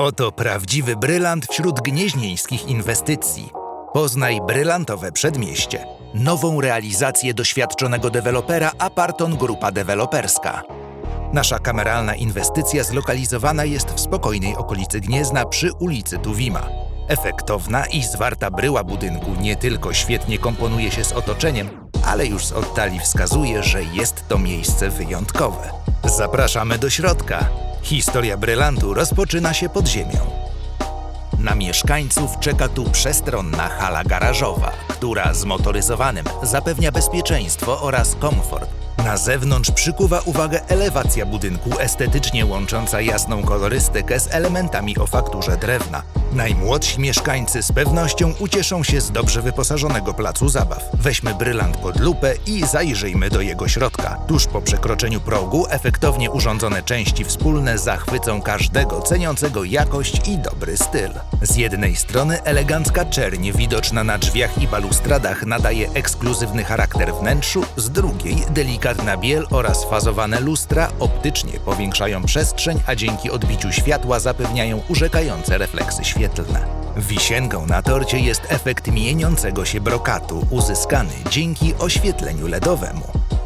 Oto prawdziwy brylant wśród gnieźnieńskich inwestycji. Poznaj brylantowe przedmieście. Nową realizację doświadczonego dewelopera Aparton Grupa Deweloperska. Nasza kameralna inwestycja zlokalizowana jest w spokojnej okolicy Gniezna przy ulicy Tuwima. Efektowna i zwarta bryła budynku nie tylko świetnie komponuje się z otoczeniem, ale już z oddali wskazuje, że jest to miejsce wyjątkowe. Zapraszamy do środka. Historia brylantu rozpoczyna się pod ziemią. Na mieszkańców czeka tu przestronna hala garażowa, która zmotoryzowanym zapewnia bezpieczeństwo oraz komfort. Na zewnątrz przykuwa uwagę elewacja budynku estetycznie łącząca jasną kolorystykę z elementami o fakturze drewna. Najmłodsi mieszkańcy z pewnością ucieszą się z dobrze wyposażonego placu zabaw. Weźmy brylant pod lupę i zajrzyjmy do jego środka. Tuż po przekroczeniu progu efektownie urządzone części wspólne zachwycą każdego ceniącego jakość i dobry styl. Z jednej strony elegancka czerń widoczna na drzwiach i balustradach nadaje ekskluzywny charakter wnętrzu, z drugiej delikatna biel oraz fazowane lustra optycznie powiększają przestrzeń, a dzięki odbiciu światła zapewniają urzekające refleksy świetlne. Wisienką na torcie jest efekt mieniącego się brokatu, uzyskany dzięki oświetleniu LEDowemu.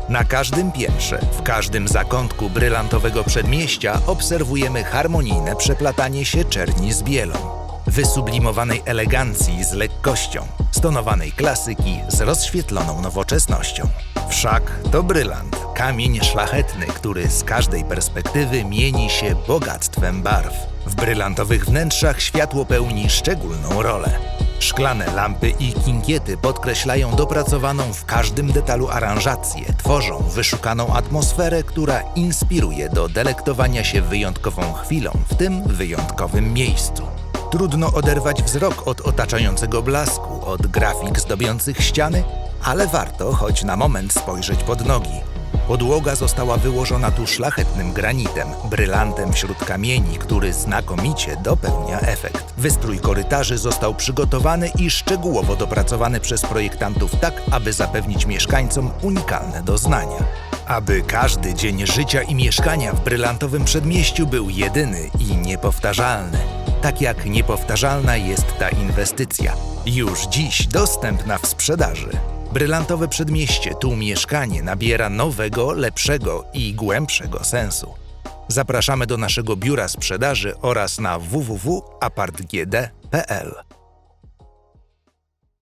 Na każdym piętrze, w każdym zakątku brylantowego przedmieścia obserwujemy harmonijne przeplatanie się czerni z bielą, wysublimowanej elegancji z lekkością, stonowanej klasyki z rozświetloną nowoczesnością. Wszak to brylant, kamień szlachetny, który z każdej perspektywy mieni się bogactwem barw. W brylantowych wnętrzach światło pełni szczególną rolę. Szklane lampy i kinkiety podkreślają dopracowaną w każdym detalu aranżację, tworzą wyszukaną atmosferę, która inspiruje do delektowania się wyjątkową chwilą w tym wyjątkowym miejscu. Trudno oderwać wzrok od otaczającego blasku, od grafik zdobiących ściany, ale warto choć na moment spojrzeć pod nogi. Podłoga została wyłożona tu szlachetnym granitem, brylantem wśród kamieni, który znakomicie dopełnia efekt. Wystrój korytarzy został przygotowany i szczegółowo dopracowany przez projektantów tak, aby zapewnić mieszkańcom unikalne doznania. Aby każdy dzień życia i mieszkania w brylantowym przedmieściu był jedyny i niepowtarzalny. Tak jak niepowtarzalna jest ta inwestycja, już dziś dostępna w sprzedaży. Brylantowe przedmieście, tu mieszkanie nabiera nowego, lepszego i głębszego sensu. Zapraszamy do naszego biura sprzedaży oraz na www.apartgd.pl.